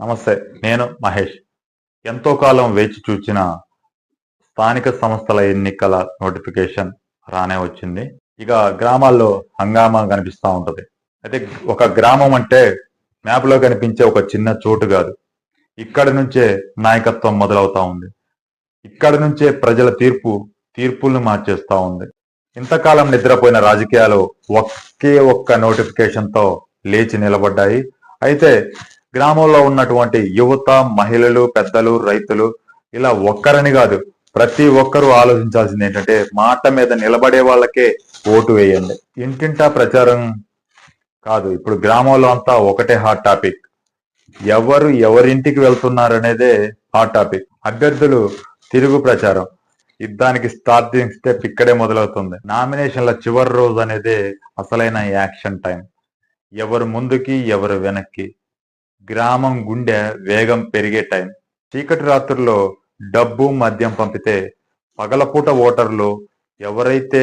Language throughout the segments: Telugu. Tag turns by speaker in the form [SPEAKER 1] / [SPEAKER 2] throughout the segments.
[SPEAKER 1] నమస్తే నేను మహేష్. ఎంతో కాలం వేచి చూచిన స్థానిక సంస్థల ఎన్నికల నోటిఫికేషన్ రానే వచ్చింది. ఇక గ్రామాల్లో హంగామా కనిపిస్తూ ఉంటుంది. అయితే ఒక గ్రామం అంటే మ్యాప్లో కనిపించే ఒక చిన్న చోటు కాదు. ఇక్కడి నుంచే నాయకత్వం మొదలవుతా ఉంది. ఇక్కడి నుంచే ప్రజల తీర్పు తీర్పులను మార్చేస్తూ ఉంది. ఇంతకాలం నిద్రపోయిన రాజకీయాలు ఒకే ఒక్క నోటిఫికేషన్తో లేచి నిలబడ్డాయి. అయితే గ్రామంలో ఉన్నటువంటి యువత మహిళలు పెద్దలు రైతులు ఇలా ఒక్కరని కాదు ప్రతి ఒక్కరూ ఆలోచించాల్సింది ఏంటంటే మాట మీద నిలబడే వాళ్ళకే ఓటు వేయండి. ఇంటింటా ప్రచారం కాదు ఇప్పుడు గ్రామంలో అంతా ఒకటే హాట్ టాపిక్ ఎవరు ఎవరింటికి వెళ్తున్నారు అనేదే హాట్ టాపిక్ అభ్యర్థులు తిరుగు ప్రచారం. యుద్ధానికి స్టార్టింగ్ స్టెప్ ఇక్కడే మొదలవుతుంది. నామినేషన్ల చివరి రోజు అనేది అసలైన యాక్షన్ టైం. ఎవరు ముందుకి ఎవరు వెనక్కి. గ్రామం గుండె వేగం పెరిగే టైం. చీకటి రాత్రుల్లో డబ్బు మద్యం పంపితే పగలపూట ఓటర్లు ఎవరైతే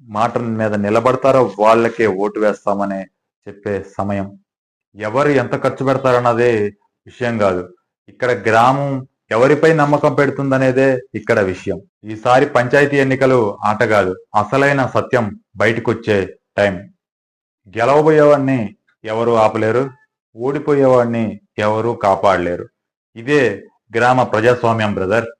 [SPEAKER 1] మాట మీద నిలబడతారో వాళ్ళకే ఓటు వేస్తామని చెప్పే సమయం. ఎవరు ఎంత ఖర్చు పెడతారన్నదే విషయం కాదు. ఇక్కడ గ్రామం ఎవరిపై నమ్మకం పెడుతుందనేదే ఇక్కడ విషయం. ఈసారి పంచాయతీ ఎన్నికలు ఆట కాదు అసలైన సత్యం బయటకొచ్చే టైం. గెలవబోయేవాడిని ఎవరు ఆపలేరు? ఓడిపోయేవాడిని ఎవరు కాపాడలేరు. ఇదే గ్రామ ప్రజాస్వామ్యం బ్రదర్.